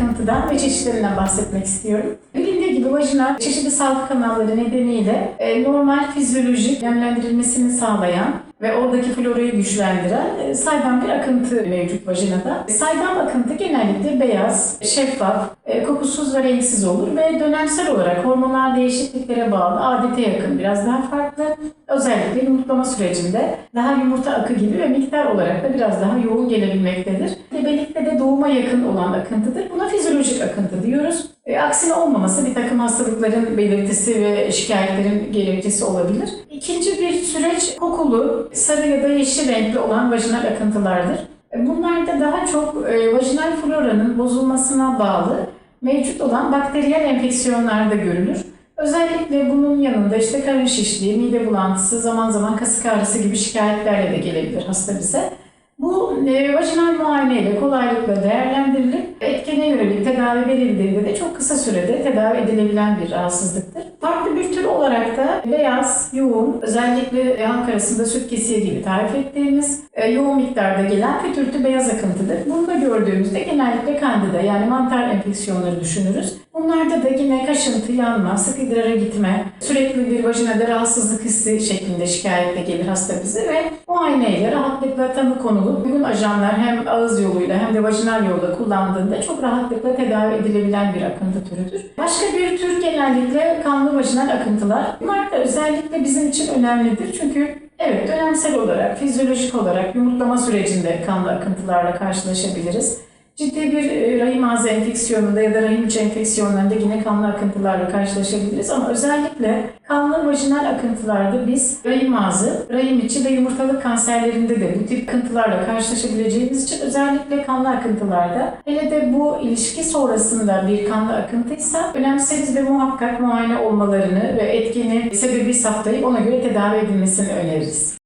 akıntıdan ve çeşitlerinden bahsetmek istiyorum. Bilindiği gibi vajina çeşitli sağlık kanalları nedeniyle e, normal fizyolojik nemlendirilmesini sağlayan ve oradaki florayı güçlendiren e, saydam bir akıntı mevcut vajinada. Saydam akıntı genellikle beyaz, şeffaf, e, kokusuz ve renksiz olur ve dönemsel olarak hormonal değişikliklere bağlı adete yakın biraz daha farklı. Özellikle yumurtlama sürecinde daha yumurta akı gibi ve miktar olarak da biraz daha yoğun gelebilmektedir. Yakın olan akıntıdır. Buna fizyolojik akıntı diyoruz. E, aksine olmaması bir takım hastalıkların belirtisi ve şikayetlerin gerekçesi olabilir. İkinci bir süreç kokulu, sarı ya da yeşil renkli olan vajinal akıntılardır. E, Bunlarda daha çok e, vajinal floranın bozulmasına bağlı mevcut olan bakteriyel enfeksiyonlarda görülür. Özellikle bunun yanında işte karın şişliği, mide bulantısı, zaman zaman kasık ağrısı gibi şikayetlerle de gelebilir hasta bize. Bu e, vajinal muayeneyle kolaylıkla değerlendirilip etkene yönelik tedavi verildiğinde de çok kısa sürede tedavi edilebilen bir rahatsızlıktır. Farklı bir tür olarak da beyaz, yoğun, özellikle halk arasında süt kesiği gibi tarif ettiğimiz e, yoğun miktarda gelen pütürtü beyaz akıntıdır. Bunu da gördüğümüzde genellikle kandida yani mantar enfeksiyonları düşünürüz. Bunlarda da yine kaşıntı, yanma, sık idrara gitme, sürekli bir vajinada rahatsızlık hissi şeklinde şikayetle gelir hasta bize ve muayeneyle rahatlıkla tanı konulup uygun ajanlar hem ağız yoluyla hem de vajinal yolda kullandığında çok rahatlıkla tedavi edilebilen bir akıntı türüdür. Başka bir tür genellikle kanlı vajinal akıntılar. Bunlar da özellikle bizim için önemlidir çünkü evet dönemsel olarak, fizyolojik olarak yumurtlama sürecinde kanlı akıntılarla karşılaşabiliriz. Ciddi bir e, rahim ağzı enfeksiyonunda ya da rahim içi enfeksiyonlarında yine kanlı akıntılarla karşılaşabiliriz. Ama özellikle kanlı vajinal akıntılarda biz rahim ağzı, rahim içi ve yumurtalık kanserlerinde de bu tip akıntılarla karşılaşabileceğimiz için özellikle kanlı akıntılarda hele de bu ilişki sonrasında bir kanlı akıntıysa önemseriz ve muhakkak muayene olmalarını ve etkeni sebebi saptayıp ona göre tedavi edilmesini öneririz.